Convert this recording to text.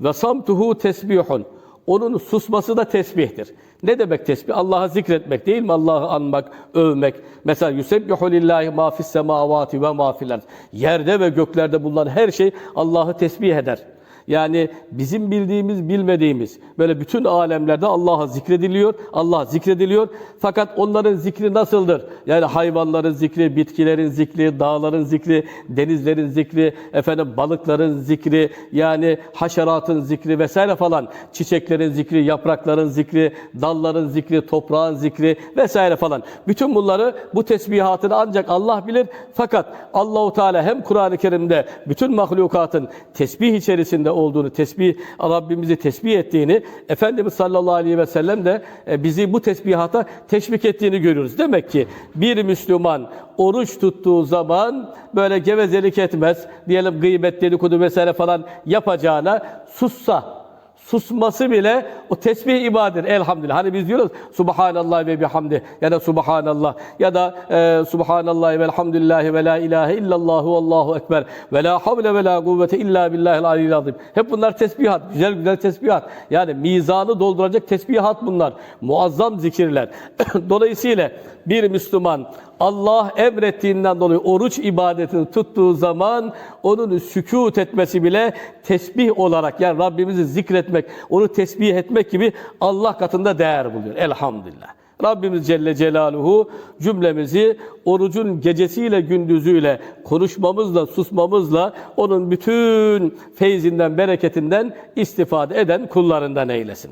Ve samtuhu tesbihun. Onun susması da tesbihtir. Ne demek tesbih? Allah'ı zikretmek değil mi? Allah'ı anmak, övmek. Mesela yusebbihu lillahi ma fis semavati ve ma fil ard. Yerde ve göklerde bulunan her şey Allah'ı tesbih eder. Yani bizim bildiğimiz, bilmediğimiz böyle bütün alemlerde Allah'a zikrediliyor, Allah zikrediliyor. Fakat onların zikri nasıldır? Yani hayvanların zikri, bitkilerin zikri, dağların zikri, denizlerin zikri, efendim balıkların zikri, yani haşeratın zikri vesaire falan, çiçeklerin zikri, yaprakların zikri, dalların zikri, toprağın zikri vesaire falan. Bütün bunları bu tesbihatını ancak Allah bilir. Fakat Allahu Teala hem Kur'an-ı Kerim'de bütün mahlukatın tesbih içerisinde olduğunu, tesbih Rabbimizi tesbih ettiğini, Efendimiz sallallahu aleyhi ve sellem de e, bizi bu tesbihata teşvik ettiğini görüyoruz. Demek ki bir Müslüman oruç tuttuğu zaman böyle gevezelik etmez, diyelim gıybet, dedikodu vesaire falan yapacağına sussa, susması bile o tesbih ibadedir elhamdülillah. Hani biz diyoruz Subhanallah ve bihamdi ya da Subhanallah ya da e, Subhanallah ve elhamdülillahi ve la ilahe illallahu allahu ekber ve la havle ve la kuvvete illa billahil aliyyil azim. Hep bunlar tesbihat, güzel güzel tesbihat. Yani mizanı dolduracak tesbihat bunlar. Muazzam zikirler. Dolayısıyla bir Müslüman Allah emrettiğinden dolayı oruç ibadetini tuttuğu zaman onun sükut etmesi bile tesbih olarak yani Rabbimizi zikretmek, onu tesbih etmek gibi Allah katında değer buluyor. Elhamdülillah. Rabbimiz Celle Celaluhu cümlemizi orucun gecesiyle gündüzüyle konuşmamızla, susmamızla onun bütün feyzinden, bereketinden istifade eden kullarından eylesin.